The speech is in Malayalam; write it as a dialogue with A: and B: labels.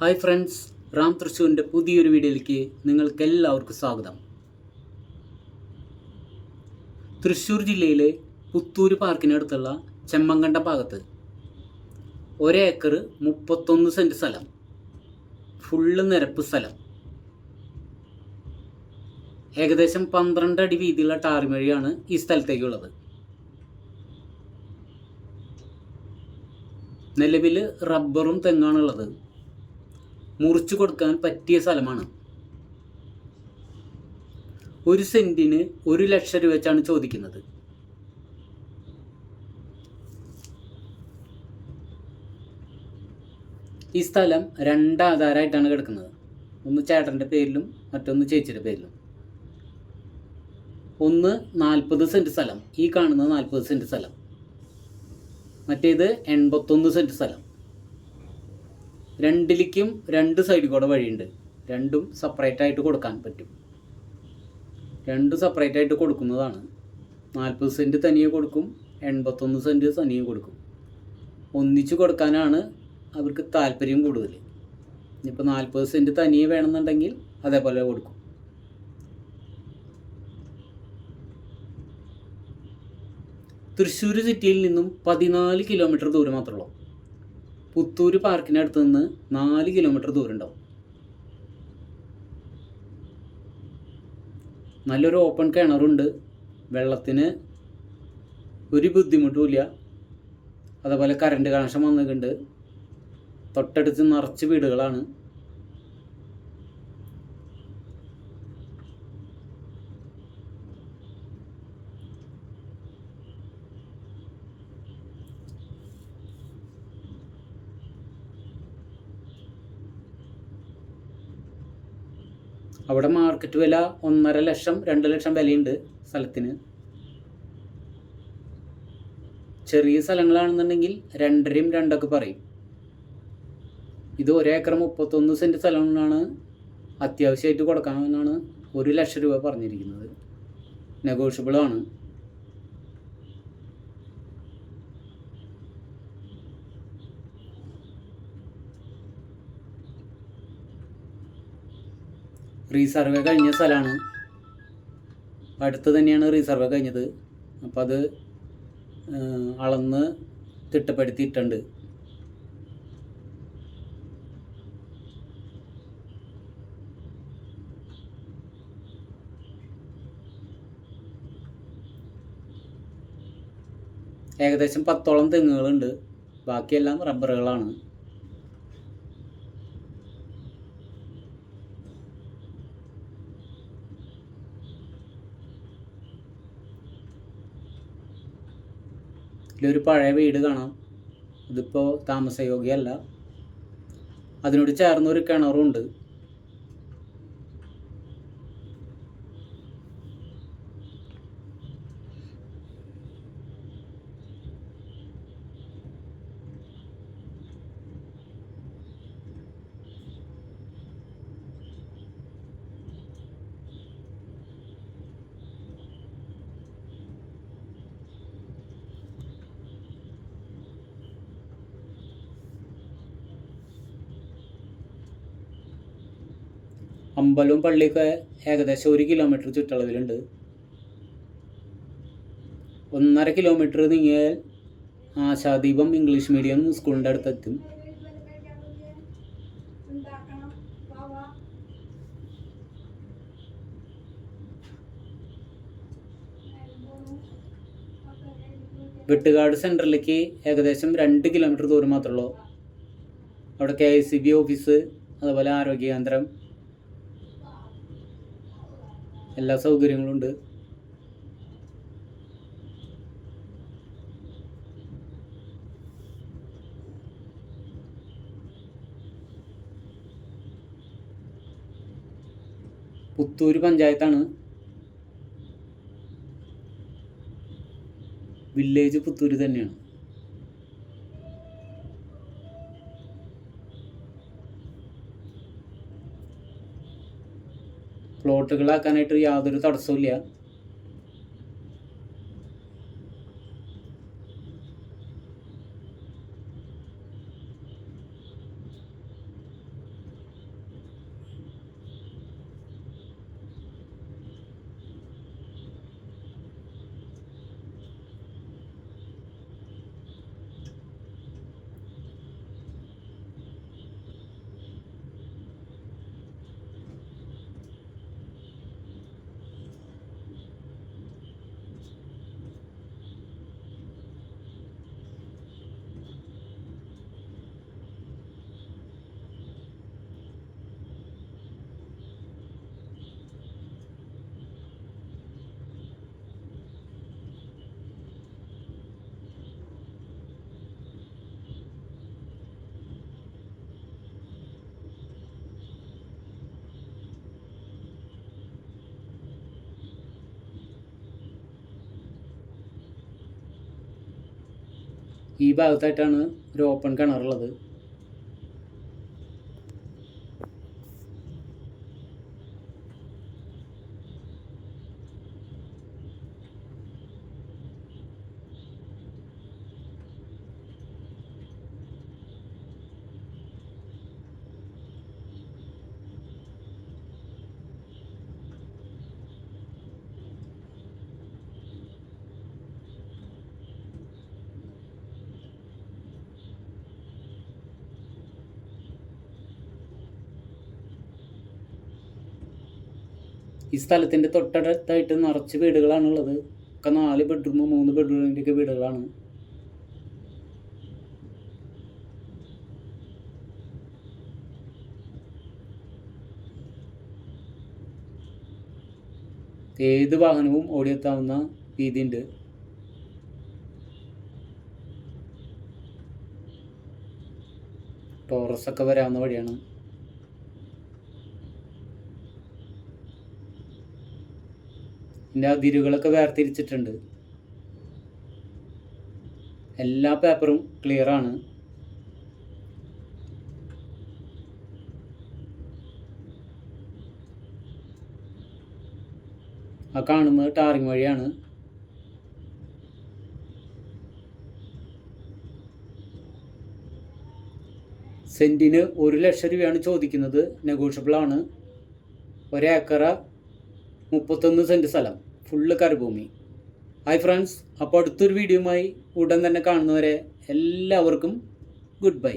A: ഹായ് ഫ്രണ്ട്സ് റാം തൃശൂരിന്റെ പുതിയൊരു വീഡിയോയിലേക്ക് നിങ്ങൾക്ക് എല്ലാവർക്കും സ്വാഗതം. തൃശ്ശൂർ ജില്ലയിലെ പുത്തൂര് പാർക്കിനടുത്തുള്ള ചെമ്മങ്കണ്ട ഭാഗത്ത് ഒരേക്കർ മുപ്പത്തൊന്ന് സെന്റ് സ്ഥലം ഫുള്ള് നിരപ്പ് സ്ഥലം. ഏകദേശം പന്ത്രണ്ട് അടി വീതിയുള്ള ടാറിമഴിയാണ് ഈ സ്ഥലത്തേക്കുള്ളത്. നിലവിൽ റബ്ബറും തെങ്ങാണുള്ളത്. മുറിച്ചു കൊടുക്കാൻ പറ്റിയ സ്ഥലമാണ്. ഒരു സെന്റിന് ഒരു ലക്ഷം രൂപ വെച്ചാണ് ചോദിക്കുന്നത്. ഈ സ്ഥലം രണ്ട് ആധാരമായിട്ടാണ് കിടക്കുന്നത്. ഒന്ന് ചേട്ടന്റെ പേരിലും മറ്റൊന്ന് ചേച്ചിയുടെ പേരിലും. ഒന്ന് നാൽപ്പത് സെന്റ് സ്ഥലം. ഈ കാണുന്നത് നാൽപ്പത് സെന്റ് സ്ഥലം. മറ്റേത് എൺപത്തൊന്ന് സെന്റ് സ്ഥലം. രണ്ടിലേക്കും രണ്ട് സൈഡിൽ കൂടെ വഴിയുണ്ട്. രണ്ടും സെപ്പറേറ്റ് ആയിട്ട് കൊടുക്കാൻ പറ്റും. രണ്ട് സെപ്പറേറ്റ് ആയിട്ട് കൊടുക്കുന്നതാണ്. നാൽപ്പത് സെന്റ് തനിയെ കൊടുക്കും എൺപത്തൊന്ന് സെന്റ് തനിയെ കൊടുക്കും. ഒന്നിച്ച് കൊടുക്കാനാണ് അവർക്ക് താല്പര്യം കൂടുതൽ. ഇനിയിപ്പോൾ നാൽപ്പത് സെന്റ് തനിയെ വേണമെന്നുണ്ടെങ്കിൽ അതേപോലെ കൊടുക്കും. തൃശ്ശൂർ സിറ്റിയിൽ നിന്നും പതിനാല് കിലോമീറ്റർ ദൂരം മാത്രമേ ഉള്ളൂ. പുത്തൂര് പാർക്കിനടുത്ത് നിന്ന് നാല് കിലോമീറ്റർ ദൂരം ഉണ്ടാവും. നല്ലൊരു ഓപ്പൺ കിണറുണ്ട്. വെള്ളത്തിന് ഒരു ബുദ്ധിമുട്ടുമില്ല. അതേപോലെ കറണ്ട് കണക്ഷൻ വന്നിട്ടുണ്ട്. തൊട്ടടുത്ത് നിറച്ച് വീടുകളാണ്. അവിടെ മാർക്കറ്റ് വില ഒന്നര ലക്ഷം രണ്ട് ലക്ഷം വിലയുണ്ട് സ്ഥലത്തിന്. ചെറിയ സ്ഥലങ്ങളാണെന്നുണ്ടെങ്കിൽ രണ്ടരയും രണ്ടൊക്കെ പറയും. ഇത് ഒരേക്കർ മുപ്പത്തൊന്ന് സെന്റ് സ്ഥലങ്ങളാണ് അത്യാവശ്യമായിട്ട് കൊടുക്കാമെന്നാണ് ഒരു ലക്ഷം രൂപ പറഞ്ഞിരിക്കുന്നത്. നെഗോഷ്യബിളാണ് റീസർവേ കഴിഞ്ഞ സ്ഥലമാണ് അടുത്ത് തന്നെയാണ് റീസർവേ കഴിഞ്ഞത്. അപ്പോൾ അത് അളന്ന് തിട്ടപ്പെടുത്തിയിട്ടുണ്ട്. ഏകദേശം പത്തോളം തെങ്ങുകളുണ്ട്. ബാക്കിയെല്ലാം റബ്ബറുകളാണ് ഇതിലൊരു പഴയ വീട് കാണാം. ഇതിപ്പോൾ താമസയോഗ്യമല്ല അതിനോട് ചേർന്നൊരു കിണറുണ്ട് അമ്പലവും പള്ളിയൊക്കെ ഏകദേശം ഒരു കിലോമീറ്റർ ചുറ്റളവിലുണ്ട്. ഒന്നര കിലോമീറ്റർ നീങ്ങിയാൽ ആശാദീപം ഇംഗ്ലീഷ് മീഡിയം സ്കൂളിന്റെ അടുത്തെത്തും. വെട്ടുകാട് സെന്ററിലേക്ക് ഏകദേശം രണ്ട് കിലോമീറ്റർ ദൂരം മാത്രമേ ഉള്ളൂ. അവിടെ K S C B office അതുപോലെ ആരോഗ്യ കേന്ദ്രം എല്ലാ സൗകര്യങ്ങളും ഉണ്ട് പുത്തൂര് പഞ്ചായത്താണ്. വില്ലേജ് പുത്തൂർ തന്നെയാണ്. പ്ലോട്ടുകളാക്കാനായിട്ട് യാതൊരു തടസ്സവും ഈ ഭാഗത്തായിട്ടാണ് ഒരു ഓപ്പൺ കിണറുള്ളത്. ഈ സ്ഥലത്തിന്റെ തൊട്ടടുത്തായിട്ട് നിറച്ച് വീടുകളാണുള്ളത്. ഒക്കെ നാല് ബെഡ്റൂം മൂന്ന് ബെഡ്റൂമിന്റെയൊക്കെ വീടുകളാണ്. ഏത് വാഹനവും ഓടിയെത്താവുന്ന രീതിയുണ്ട്. ടോറസ് ഒക്കെ വരാവുന്ന വഴിയാണ്. ഇതിന്റെ അതിരുകളൊക്കെ വേർതിരിച്ചിട്ടുണ്ട്. എല്ലാ പേപ്പറും ക്ലിയർ ആണ്. ആ കാണുന്നത് ടാറിങ് വഴിയാണ്. സെന്റിന് ഒരു ലക്ഷം രൂപയാണ് ചോദിക്കുന്നത്. നെഗോഷ്യബിൾ ആണ്. ഒരേക്കറ മുപ്പത്തൊന്ന് സെന്റ് സ്ഥലം. ഫുള്ള് കരഭൂമി ഹായ് ഫ്രണ്ട്സ് അപ്പോൾ അടുത്തൊരു വീഡിയോയുമായി ഉടൻ തന്നെ കാണുന്നവരെ എല്ലാവർക്കും ഗുഡ് ബൈ